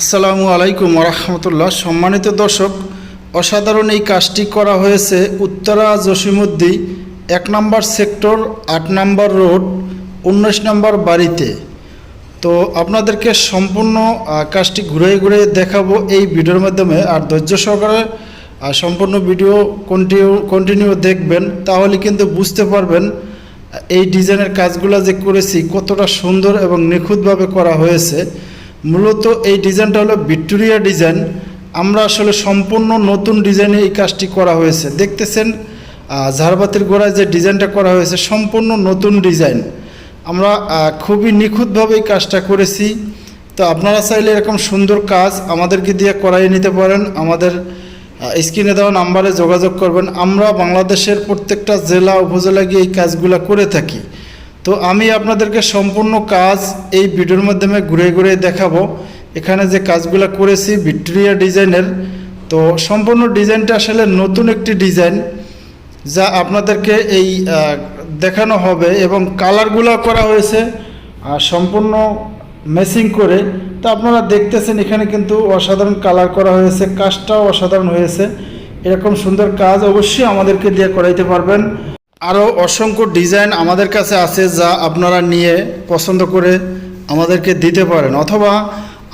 আসসালামু আলাইকুম রহমতুল্লাহ। সম্মানিত দর্শক, অসাধারণ এই কাজটি করা হয়েছে উত্তরা জসিমুদ্দি, এক নম্বর সেক্টর, আট নম্বর রোড, উনিশ নম্বর বাড়িতে। তো আপনাদেরকে সম্পূর্ণ কাজটি ঘুরে ঘুরে দেখাবো এই ভিডিওর মাধ্যমে। আর ধৈর্য সহকারে সম্পূর্ণ ভিডিও কন্টিনিউ কন্টিনিউ দেখবেন, তাহলে কিন্তু বুঝতে পারবেন, এই ডিজাইনের কাজগুলো যে করেছি, কতটা সুন্দর এবং নিখুঁতভাবে করা হয়েছে। মূলত এই ডিজাইনটা হলো ভিক্টোরিয়া ডিজাইন। আমরা আসলে সম্পূর্ণ নতুন ডিজাইনে এই কাজটি করা হয়েছে। দেখতেছেন ঝাড়বাতির গোড়ায় যে ডিজাইনটা করা হয়েছে সম্পূর্ণ নতুন ডিজাইন। আমরা খুবই নিখুঁতভাবে এই কাজটা করেছি। তো আপনারা চাইলে এরকম সুন্দর কাজ আমাদেরকে দিয়ে করাই নিতে পারেন। আমাদের স্ক্রিনে দেওয়া নাম্বারে যোগাযোগ করবেন। আমরা বাংলাদেশের প্রত্যেকটা জেলা, উপজেলা গিয়ে এই কাজগুলো করে থাকি। তো আমি আপনাদেরকে সম্পূর্ণ কাজ এই ভিডিওর মাধ্যমে ঘুরে ঘুরে দেখাবো। এখানে যে কাজগুলো করেছি, ভিক্টোরিয়া ডিজাইনের। তো সম্পূর্ণ ডিজাইনটা আসলে নতুন একটি ডিজাইন, যা আপনাদেরকে এই দেখানো হবে এবং কালারগুলো করা হয়েছে, আর সম্পূর্ণ মেসিং করে। তো আপনারা দেখতেছেন এখানে কিন্তু অসাধারণ কালার করা হয়েছে, কাজটাও অসাধারণ হয়েছে। এরকম সুন্দর কাজ অবশ্যই আমাদেরকে দিয়ে করাইতে পারবেন। আরও অসংখ্য ডিজাইন আমাদের কাছে আছে যা আপনারা নিয়ে পছন্দ করে আমাদেরকে দিতে পারেন। অথবা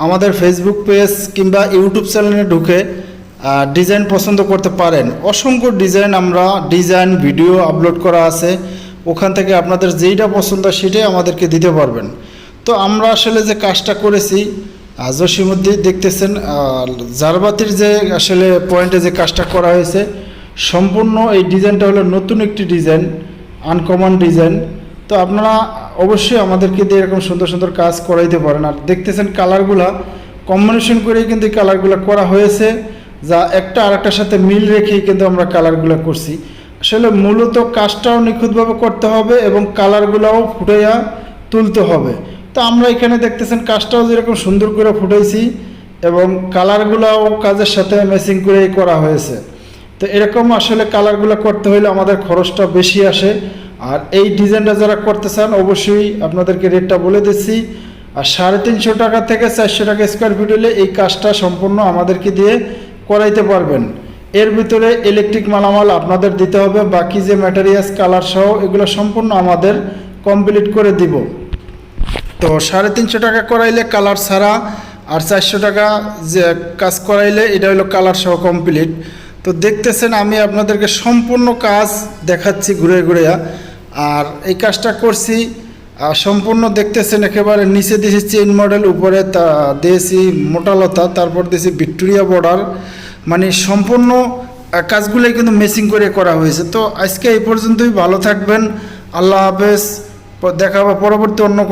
আমাদের ফেসবুক পেজ কিংবা ইউটিউব চ্যানেলে ঢুকে ডিজাইন পছন্দ করতে পারেন। অসংখ্য ডিজাইন আমরা ডিজাইন ভিডিও আপলোড করা আছে। ওখান থেকে আপনাদের যেইটা পছন্দ সেটাই আমাদেরকে দিতে পারবেন। তো আমরা আসলে যে কাজটা করেছি জসিমুদ্দি দেখতেছেন জারবাতির যে আসলে পয়েন্টে যে কাজটা করা হয়েছে সম্পূর্ণ এই ডিজাইনটা হলো নতুন একটি ডিজাইন আনকমন ডিজাইন। তো আপনারা অবশ্যই আমাদেরকে দিয়ে এরকম সুন্দর সুন্দর কাজ করাইতে পারেন। আর দেখতেছেন কালারগুলা কম্বিনেশন করেই কিন্তু কালারগুলো করা হয়েছে, যা একটা আরেকটার সাথে মিল রেখেই কিন্তু আমরা কালারগুলো করছি। আসলে মূলত কাজটাও নিখুঁতভাবে করতে হবে এবং কালারগুলোও ফুটাইয়া তুলতে হবে। তো আমরা এখানে দেখতেছেন কাজটাও যেরকম সুন্দর করে ফুটাইছি এবং কালারগুলোও কাজের সাথে ম্যাচিং করেই করা হয়েছে। তো এরকম আসলে কালারগুলো করতে হলে আমাদের খরচটা বেশি আসে। আর এই ডিজাইনটা যারা করতে চান, অবশ্যই আপনাদেরকে রেটটা বলে দিচ্ছি। আর সাড়ে তিনশো টাকা থেকে চারশো টাকা স্কোয়ার ফিট হলে এই কাজটা সম্পূর্ণ আমাদেরকে দিয়ে করাইতে পারবেন। এর ভিতরে ইলেকট্রিক মালামাল আপনাদের দিতে হবে, বাকি যে ম্যাটেরিয়ালস কালার সহ এগুলো সম্পূর্ণ আমাদের কমপ্লিট করে দিব। তো সাড়ে তিনশো টাকা করাইলে কালার ছাড়া, আর চারশো টাকা যে কাজ করাইলে এটা হলো কালার সহ কমপ্লিট তো দেখতেছেন, আমি আপনাদেরকে সম্পূর্ণ কাজ দেখাচ্ছি ঘুরে ঘুরে আর এই কাজটা করছি সম্পূর্ণ দেখতেছেন একেবারে নিচে দিয়েছি চেইন মডেল উপরে তা, দিয়েছি মোটালতা তারপর দিয়েছি ভিক্টোরিয়া বর্ডার মানে সম্পূর্ণ কাজগুলোই কিন্তু মেসিং করে করা হয়েছে। তো আজকে এই পর্যন্তই, ভালো থাকবেন, আল্লাহ হাফেজ দেখা পরবর্তী অন্য